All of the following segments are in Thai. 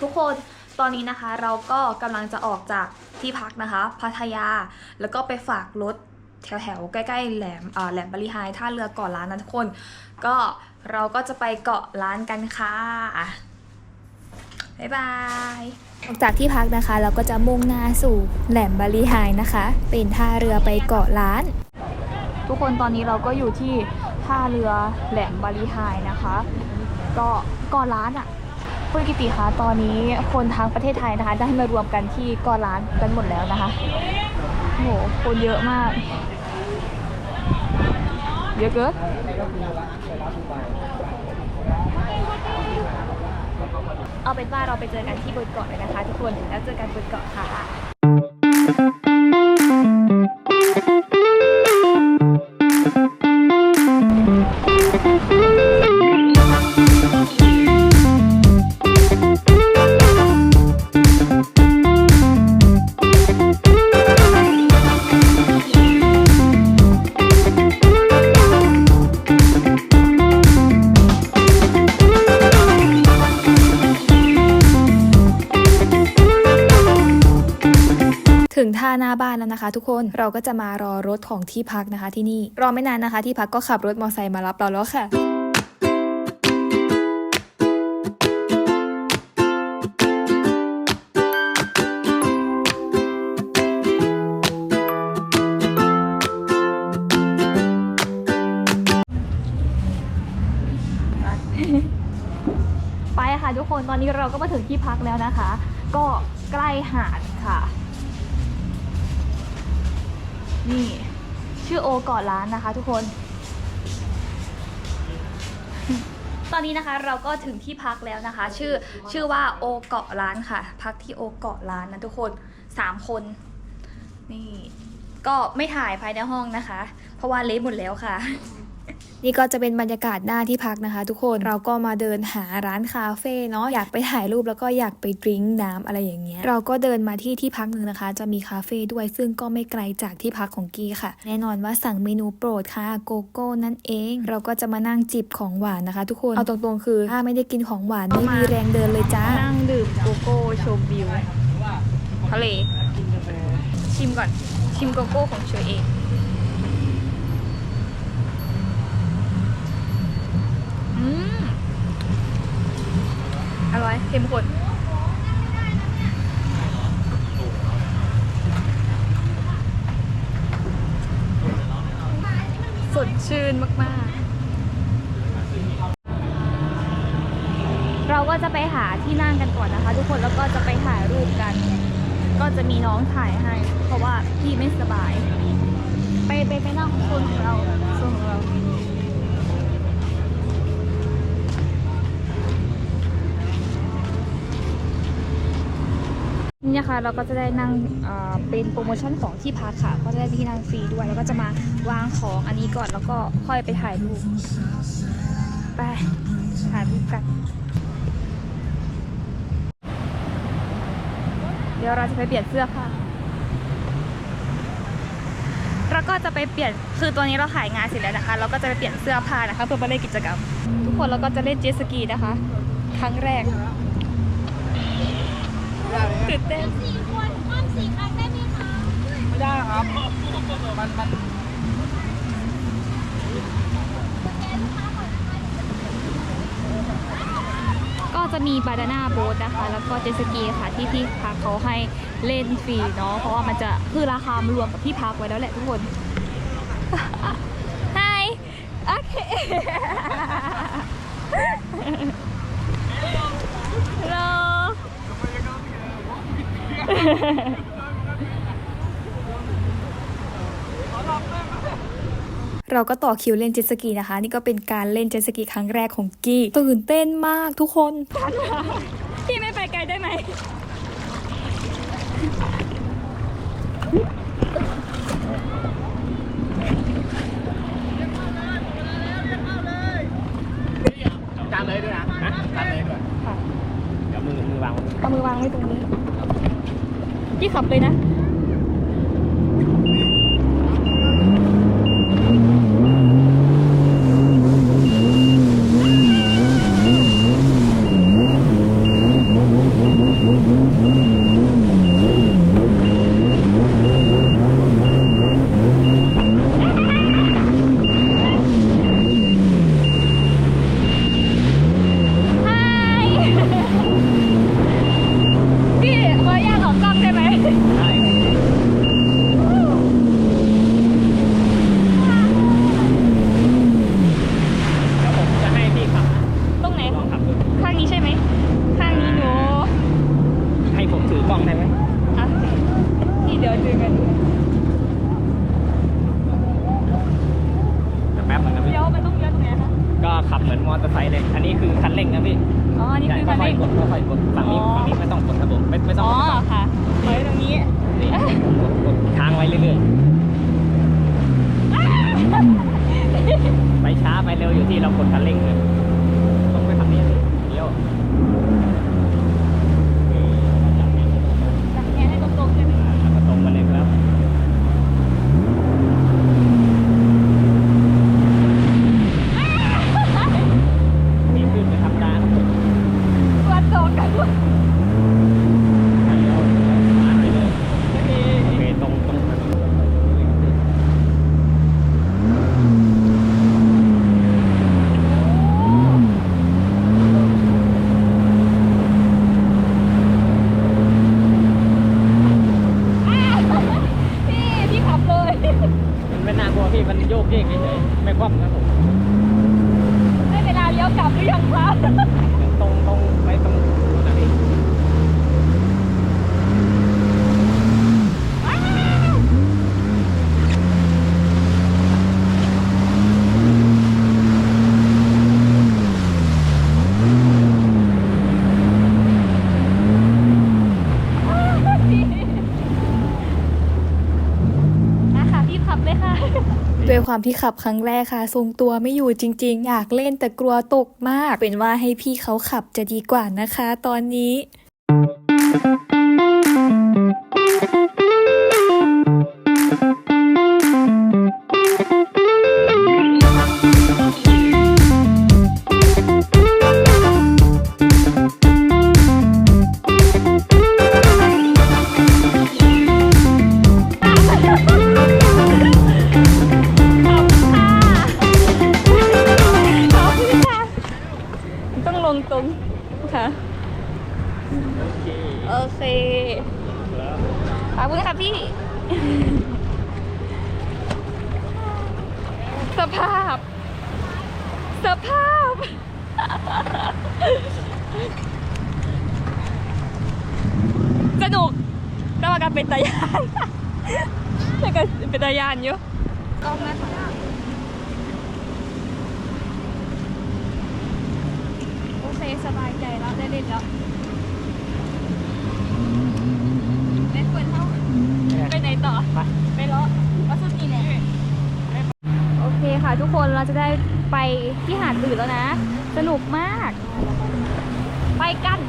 ทุกคนตอนนี้นะคะเราก็กำลังจะออกจากที่พักนะคะ พัทยา แล้วก็ไปฝากรถแถวๆใกล้ๆแหลมอ่าแหลมบริหายท่าเรือเกาะล้านนะทุกคน ก็เราก็จะไปเกาะล้านกันค่ะบ๊ายบายออกจากที่พักนะคะ เราก็จะมุ่งหน้าสู่แหลมบาลีไฮนะคะ เป็นท่าเรือไปเกาะล้าน ทุกคนตอนนี้เราก็อยู่ที่ท่าเรือแหลมบาลีไฮนะคะ ก็เกาะล้านอะ่ะ คุณกิติคะตอนนี้คนทั้งประเทศไทยนะคะ ได้มารวมกันที่เกาะล้านกันหมดแล้วนะคะโอ้โหคนเยอะมาก เยอะเกินเอาเป็นว่าเราไปเจอกันที่บนเกาะเลยนะคะ ทุกคนแล้วเจอกันบนเกาะค่ะ ทุกคนเราก็จะมารอรถของที่พักนะคะที่นี่รอไม่นานนะคะ ที่พักก็ขับรถมอเตอร์ไซค์มารับเราแล้วค่ะไปค่ะทุกคนตอนนี้เราก็มาถึงที่พักแล้วนะคะ ก็ใกล้หาดค่ะ นี่ ชื่อโอเกาะล้านนะคะ ทุกคน ตอนนี้นะคะเราก็ถึงที่พักแล้วนะคะ ชื่อชื่อว่าโอเกาะล้านค่ะ พักที่โอเกาะล้านนะทุกคนสามคน นี่ ก็ไม่ถ่ายภายในห้องนะคะ เพราะว่าเละหมดแล้วค่ะ นี่ก็จะเป็นบรรยากาศหน้าที่พักนะคะ ทุกคนเราก็มาเดินหาร้านคาเฟ่เนาะอยากไปถ่ายรูปแล้วก็อยากไปดริงน้ำอะไรอย่างเงี้ยเราก็เดินมาที่ที่พักหนึ่งนะคะ จะมีคาเฟ่ด้วยซึ่งก็ไม่ไกลจากที่พักของกีค่ะ แน่นอนว่าสั่งเมนูโปรดค่ะโกโก้นั่นเอง เราก็จะมานั่งจิบของหวานนะคะ ทุกคนเอาตรงๆคือถ้าไม่ได้กินของหวานไม่มีแรงเดินเลยจ้านั่งดื่มโกโก้ชมวิวทะเลชิมก่อนชิมโกโก้ของเชอเอง อืมอร่อยเข้มข้นสดชื่นมาก ๆ เราก็จะไปหาที่นั่งกันก่อนนะคะ ทุกคนแล้วก็จะไปถ่ายรูปกัน ก็จะมีน้องถ่ายให้ เพราะว่าพี่ไม่สบาย ไปไปไปนั่งโซนของเราโซนของเรา นี่นะคะเราก็จะได้นั่งเเป็นโปรโมชั่นของที่พักค่ะ ก็จะได้ที่นั่งฟรีด้วย แล้วก็จะมาวางของอันนี้ก่อนแล้วก็ค่อยไปถ่ายรูปไปถ่ายรูปกัน เดี๋ยวเราจะไปเปลี่ยนเสื้อผ้าเราก็จะไปเปลี่ยนคือตัวนี้เราถ่ายงานเสร็จแล้วนะคะ เราก็จะไปเปลี่ยนเสื้อผ้านะคะ เพื่อไปเล่นกิจกรรม ทุกคนเราก็จะเล่นเจสกีนะคะ ครั้งแรก ตื่นเต้นไม่ได้ครับ มันมันก็จะมีบานาน่าโบ๊ทนะคะ แล้วก็เจ็ตสกีค่ะที่ที่พักเขาให้เล่นฟรีเนาะเพราะว่ามันจะคือราคามารวมกับที่พักไว้แล้วแหละทุกคน Hi โอเค Hello เราก็ต่อคิวเล่นเจ็ตสกีนะคะ นี่ก็เป็นการเล่นเจ็ตสกีครั้งแรกของกี้ตื่นเต้นมากทุกคนพี่ไม่ไปไกลได้ไหมจานเลยด้วยนะนะจานเลยด้วยค่ะเดี๋ยวมือมือวางเอามือวางไว้ตรงนี้ พี่ขับเลยนะ 派工 ความที่ขับครั้งแรกค่ะ ทรงตัวไม่อยู่จริง ๆ อยากเล่นแต่กลัวตกมาก เป็นว่าให้พี่เขาขับจะดีกว่านะคะ ตอนนี้ ไปไปเลาะวัสดีเนี่ยโอเคค่ะทุกคนเราจะได้ไปที่หาดอื่นแล้วนะ สนุกมาก ไปกัน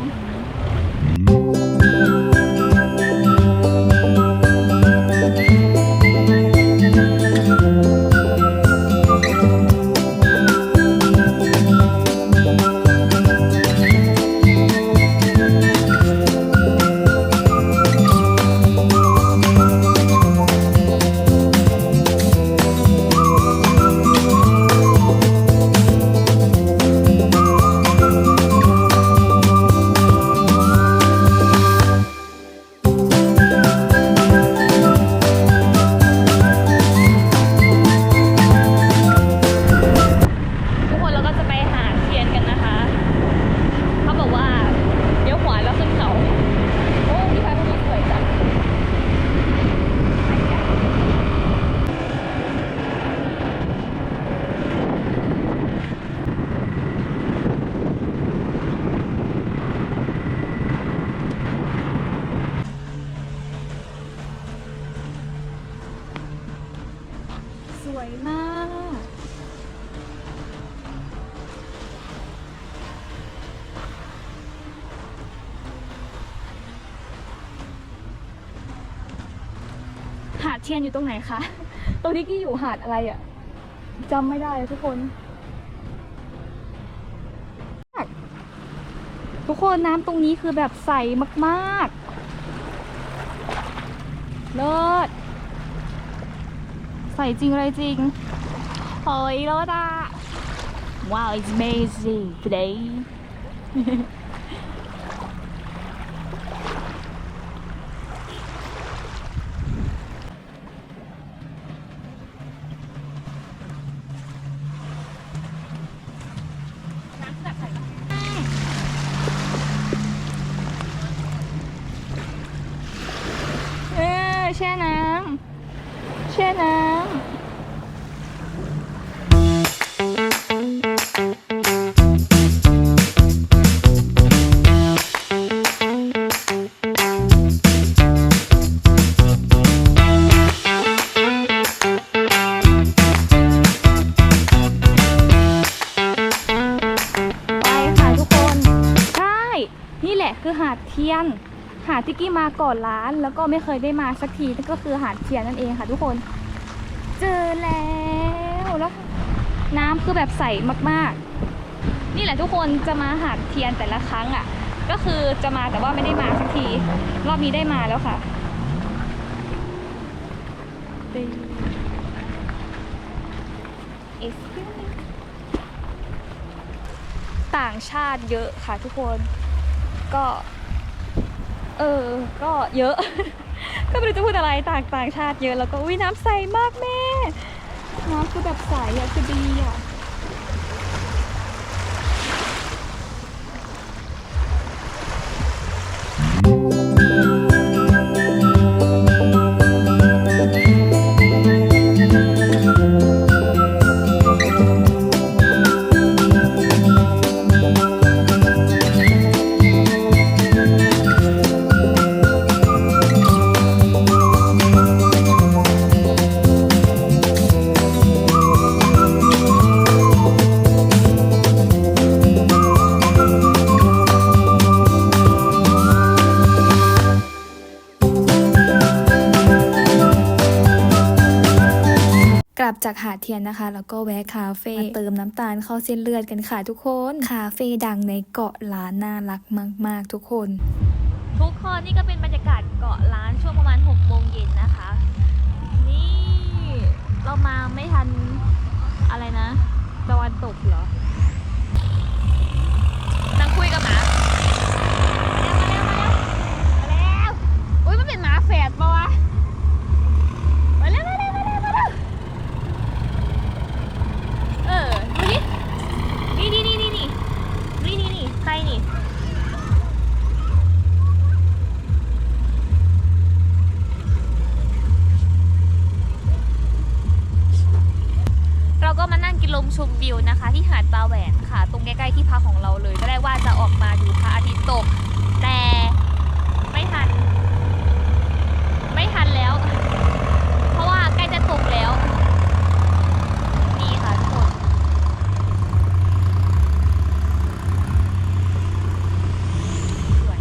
ดเทียนอยู่ตรงไหนคะ ตรงนี้กี่อยู่หาดอะไรอะจำไม่ได้ทุกคน ทุกคนน้ำตรงนี้คือแบบใสมากๆ เลิศ ใสจริงอะไรจริงเฮ้ยเลิศอะ Wow it's amazing today หาดที่กี้มาก่อนร้าน แล้วก็ไม่เคยได้มาสักทีนั่นก็คือหาดเทียนนั่นเองค่ะทุกคน เจอแล้วแล้ว น้ำคือแบบใสมากๆ นี่แหละทุกคนจะมาหาดเทียนแต่ละครั้งอะ ก็คือจะมาแต่ว่าไม่ได้มาสักที รอบนี้ได้มาแล้วค่ะต่างชาติเยอะค่ะทุกคนก็ เออ ก็เยอะ ก็ไม่รู้จะพูดอะไรต่างต่างชาติเยอะแล้วก็อุ้ยน้ำใสมากแม่น้ำคือแบบใสอะคือดีอะ ลับจากหาดเทียนนะคะ แล้วก็แวะคาเฟ่มาเติมน้ำตาลเข้าเส้นเลือดกันค่ะทุกคน คาเฟ่ดังในเกาะล้านน่ารักมาก ๆ ทุกคน ทุกคนนี่ก็เป็นบรรยากาศเกาะล้านช่วงประมาณ6โมงเย็นนะคะ นี่เรามาไม่ทันอะไรนะตะวันตกเหรอนั่งคุยกับหมามาแล้วมาแล้วมาแล้วอุ้ยมันเป็นหมาแฝดปะวะ มาแล้วมาแล้วมาแล้วมาแล้วเออดูดินี่นี่นี่นี่นี่นี่นี่ใครนี่ เราก็มานั่งกินลม ชมวิวนะคะ ที่หาดปลาแหวนค่ะ ตรงใกล้ๆที่พักของเราเลยก็ได้ว่าจะออกมาดูพระอาทิตย์ตก แต่ไม่ทัน ไม่ทันแล้ว เพราะว่าใกล้จะตกแล้ว นี่ค่ะทุกคนสวย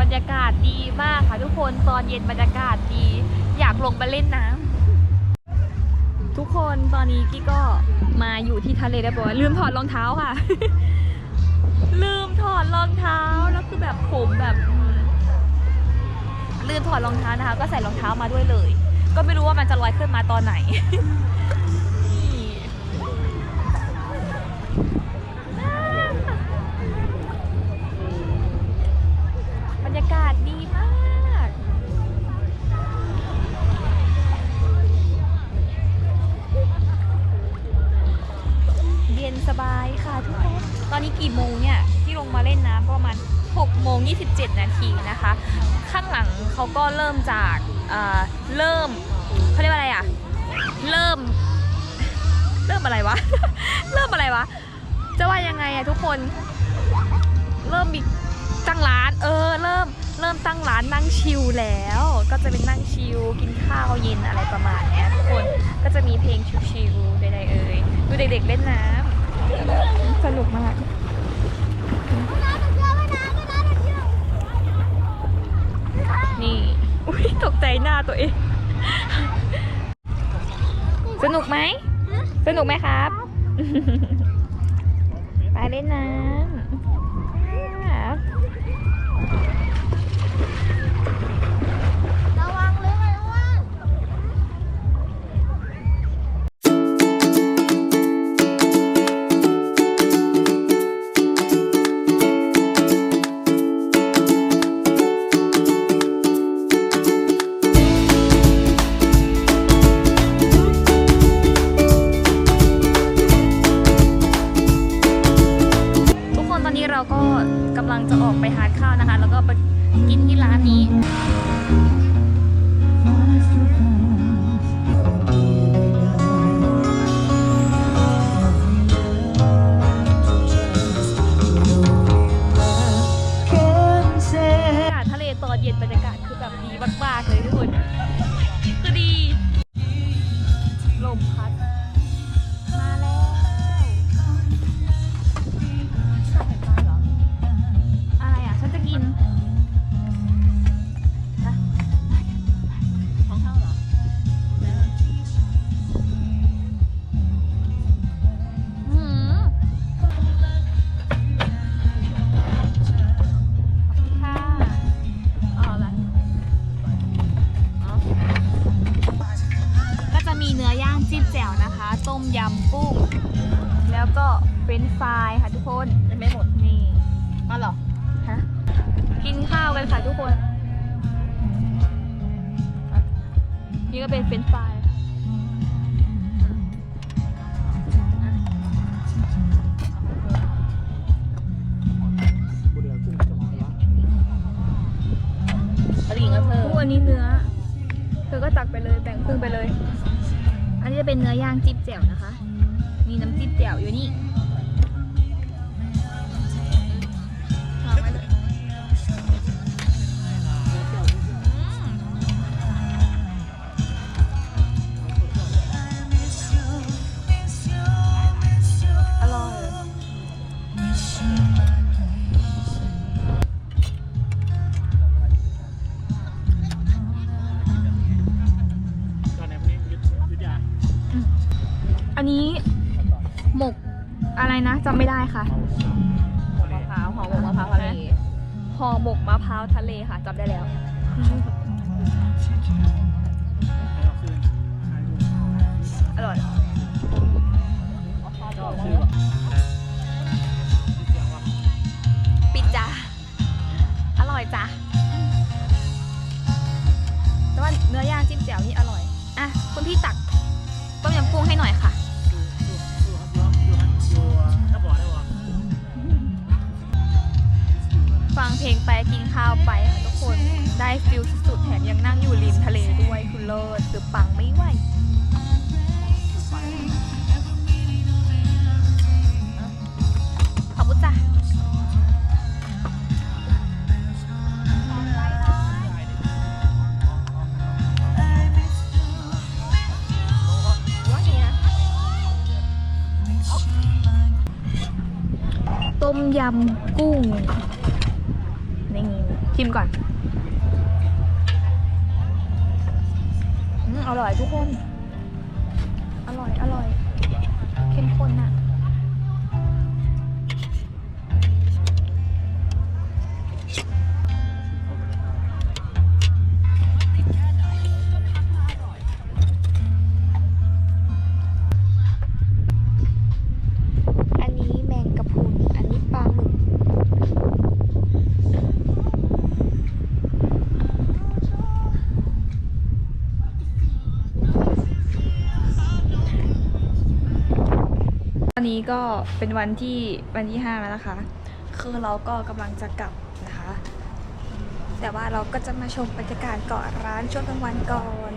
บรรยากาศดีมากค่ะทุกคนตอนเย็นบรรยากาศดี อยากลงไปเล่นน้ำ คนตอนนี้กี้ก็มาอยู่ที่ทะเลได้บอยลืมถอดรองเท้าค่ะ ลืมถอดรองเท้าแล้วคือแบบผมแบบ ลืมถอดรองเท้านะคะ ก็ใส่รองเท้ามาด้วยเลย ก็ไม่รู้ว่ามันจะลอยขึ้นมาตอนไหน จะว่ายังไงอะทุกคน เริ่มมีตั้งร้าน เออ เริ่มเริ่มตั้งร้านนั่งชิลแล้ว ก็จะเป็นนั่งชิลกินข้าวเย็นอะไรประมาณเนี้ยทุกคนก็จะมีเพลงชิลๆใดๆเอ่ยดูเด็กๆเล่นน้ำสนุกมากนี่อุ้ยตกใจหน้าตัวเอง สนุกไหม สนุกไหมครับ เล่นน้ำากเลยทุกคน กินข้าวกันค่ะทุกคน นี่ก็เป็นเฟรนช์ฟรายอะไรอีกอะเธออันนี้เนื้อ เธอก็ตักไปเลยแบ่งครึ่งไปเลย อันนี้จะเป็นเนื้อย่างจิ้มแจ่วนะคะ มีน้ำจิ้มแจ่วอยู่นี่ จำไม่ได้ค่ะมะพร้าวหอมมะพร้าวทะเลห่อหมกมะพร้าวทะเลค่ะจำได้แล้ว อร่อยปิดจ้ะอร่อยจ้ะแต่ว่าเนื้อย่างจิ้มแจ่วนี่อร่อย อะ คุณพี่ตักต้มยำกุ้งให้หน่อยค่ะ เพลงไปกินข้าวไปค่ะทุกคนได้ฟิลสุดๆแถมยังนั่งอยู่ริมทะเลด้วยคุณเลิศคือปังไม่ไหวขอบคุณจ้ะต้มยำกุ้ง ชิมก่อนอืมอร่อยทุกคน อร่อย อร่อย เข้มข้นอะ เป็นวันที่วันที่ห้าแล้วนะคะ คือเราก็กำลังจะกลับนะคะ แต่ว่าเราก็จะมาชมบรรยากาศเกาะร้านช่วงกลางวันก่อน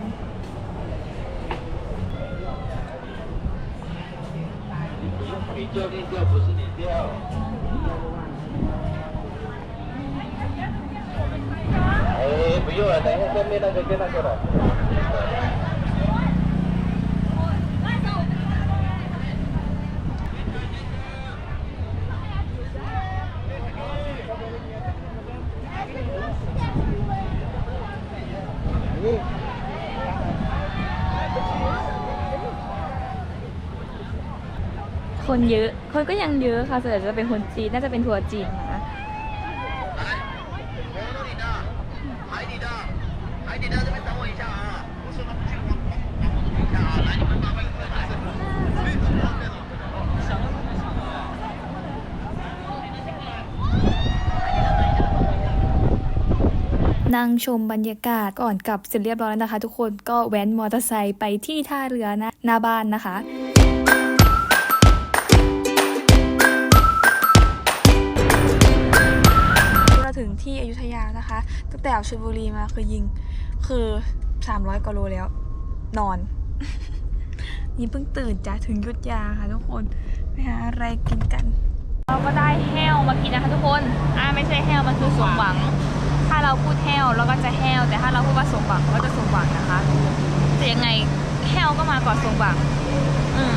เฮ้ยไปรยชน์อะไรให้เจ้ไม่ต้ไปเจ้าหน้าที่ คนเยอะ คนก็ยังเยอะค่ะส่วนใหญ่จะเป็นคนจีน น่าจะเป็นทัวร์จีนนะ นั่งชมบรรยากาศก่อนกลับเสร็จเรียบร้อยแล้วนะคะ ทุกคนก็แว้นมอเตอร์ไซค์ไปที่ท่าเรือนะหน้าบ้านนะคะ แต่ออกชลบุรีมาคือยิง คือ300กว่าโลแล้ว นอน นี่เพิ่งตื่นจ้ะถึงยุธยาค่ะทุกคนไปหาอะไรกินกัน เราก็ได้แห้วมากินนะคะทุกคนอ่าไม่ใช่แห้วมันคือสมหวัง ถ้าเราพูดแห้วเราก็จะแห้วแต่ถ้าเราพูดว่าสมหวังก็จะสมหวังนะคะแต่ยังไงแห้วก็มาก่อนสมหวัง อืม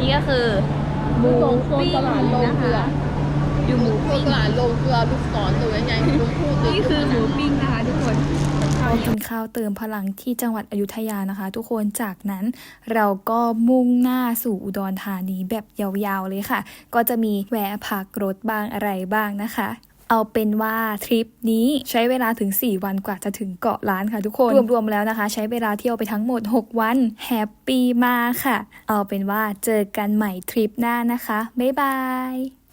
นี่ก็คือห มูตรงโซนปิ้งตลาดโรงนะเกลือคะอยู่หมูโซนปิ้งตลาดโรงเกลือลูกศรตัวใหญ่ๆลุงพูดนี่คือหมูปิ้งนะคะทุกคนก็กินข้าวเติมพลังที่จังหวัดอยุธยานะคะ ทุกคนจากนั้นเราก็มุ่งหน้าสู่อุดรธานีแบบยาวๆเลยค่ะ ก็จะมีแวะพักรถบ้างอะไรบ้างนะคะ เอาเป็นว่าทริปนี้ใช้เวลาถึง 4 วันกว่าจะถึงเกาะล้านค่ะทุกคน รวมๆแล้วนะคะ ใช้เวลาเที่ยวไปทั้งหมด 6 วันแฮปปี้มากค่ะ เอาเป็นว่าเจอกันใหม่ทริปหน้านะคะ บ๊ายบาย